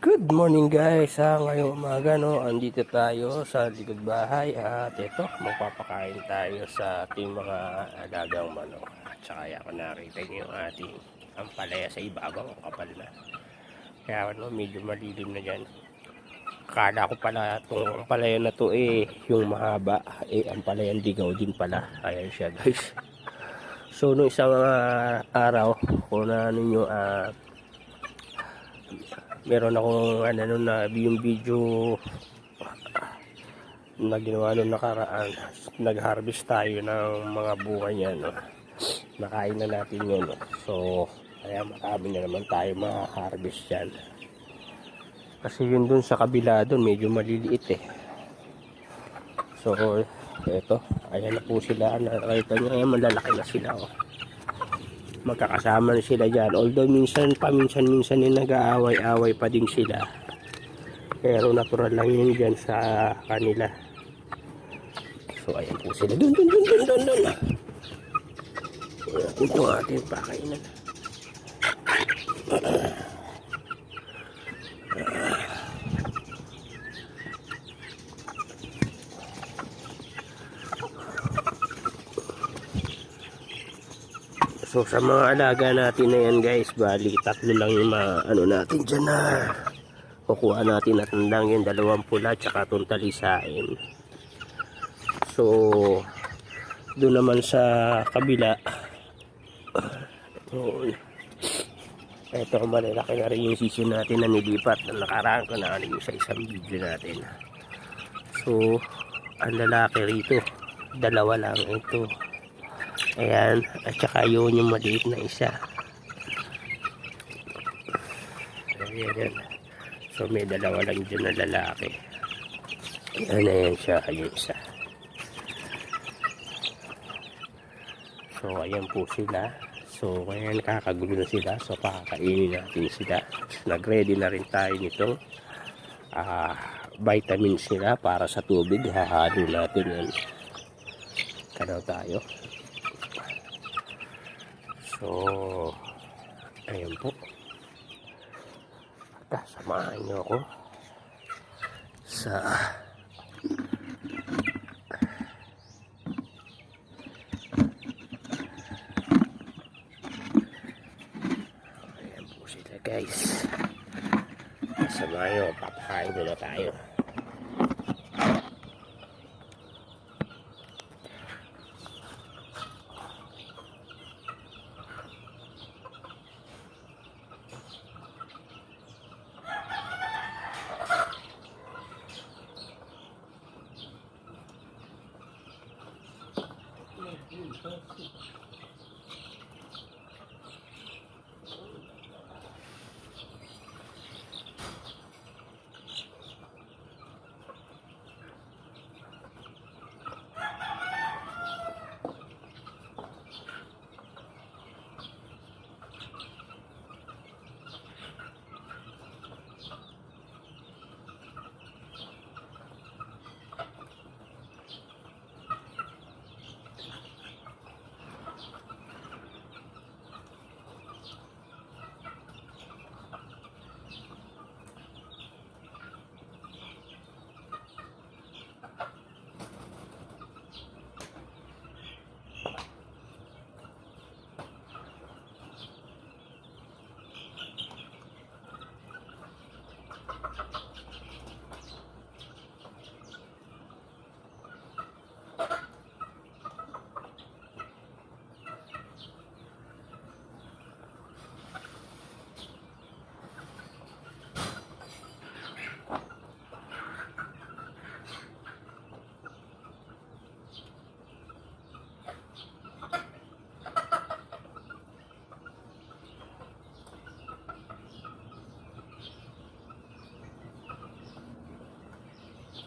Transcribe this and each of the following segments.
Good morning guys, ha, ngayong umaga no, andito tayo sa likod bahay at ito, magpapakain tayo sa ating mga alagang manok. At saka ako nakita niyo yung ating ampalaya sa ibabaw, kapal na. Kaya ano, medyo malilim na dyan. Akala ko pala itong ampalaya na to eh, yung mahaba, eh ampalayang digaw din pala. Ayan siya guys. So, nung isang ah, araw, kung na ninyo, ah, meron akong ano nun na yung video na ginawa nung nakaraan. Nag-harvest tayo ng mga bunga niya no? nakain na natin yun no? so kaya marami na naman tayo ma-harvest yan. Kasi yun dun sa kabila dun medyo maliliit eh. So eto. Ayan na po sila. Nakita nyo ayan malalaki na sila oh magkakasama na sila dyan. Although minsan, paminsan-minsan yung nag-aaway-away pa din sila. Pero natural lang yun dyan sa kanila. So, ayan po sila. Dun, dun, dun, dun, dun, dun. Ayan, ang ating pakainan. So sa mga alaga natin na yan guys, bali tatlo lang yung ma, ano natin dyan na kukuha natin at lang yung dalawang pula tsaka itong. So doon naman sa kabila doon eto malalaki na rin yung sisi natin na nilipat na nakaraan ko na ano sa isang video natin. So ang lalaki rito dalawa lang ito Ayan, at saka yun yung maliit na isa. Ayan, ayan. So may dalawa lang dyan na lalaki. Ayan, ayan siya, yung isa. So ayan po sila. So ayan, kakagulo na sila. So pakakainin natin sila. Nag-ready na rin tayo nitong ah, vitamins nila para sa tubig. Hahalo natin yan. Kanaw tayo. So, ayun po. At samahan niyo ako sa Ayan po sila guys. Samahan niyo, papakain muna tayo.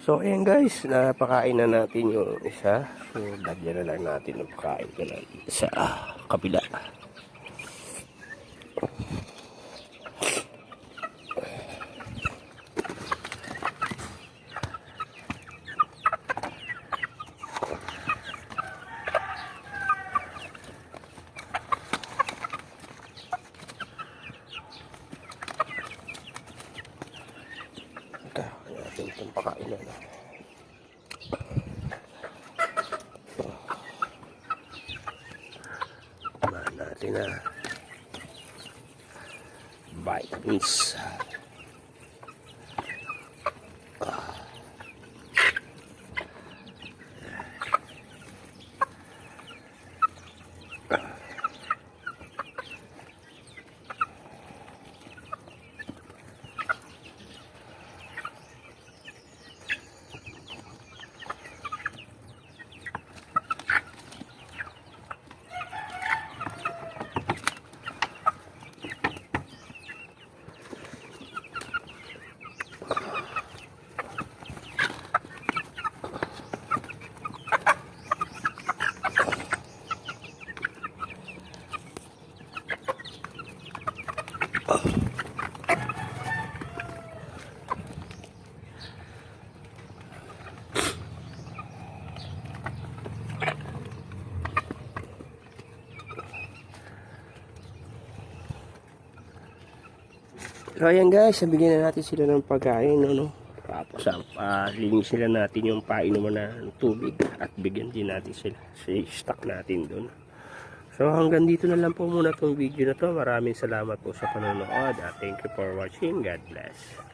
So, ayan guys, napakain na natin yung isa. So, lagyan na lang natin ng pakain ka na sa ah, natin itong pakain na. no? Kumain natin na vitamins. So ayan guys, nabigyan na natin sila ng pagkain, ano? Tapos uh, sila natin yung painuman na tubig at bigyan din natin sila. Si stock natin doon. So hanggang dito na lang po muna tong video na to. Maraming salamat po sa panonood at thank you for watching. God bless.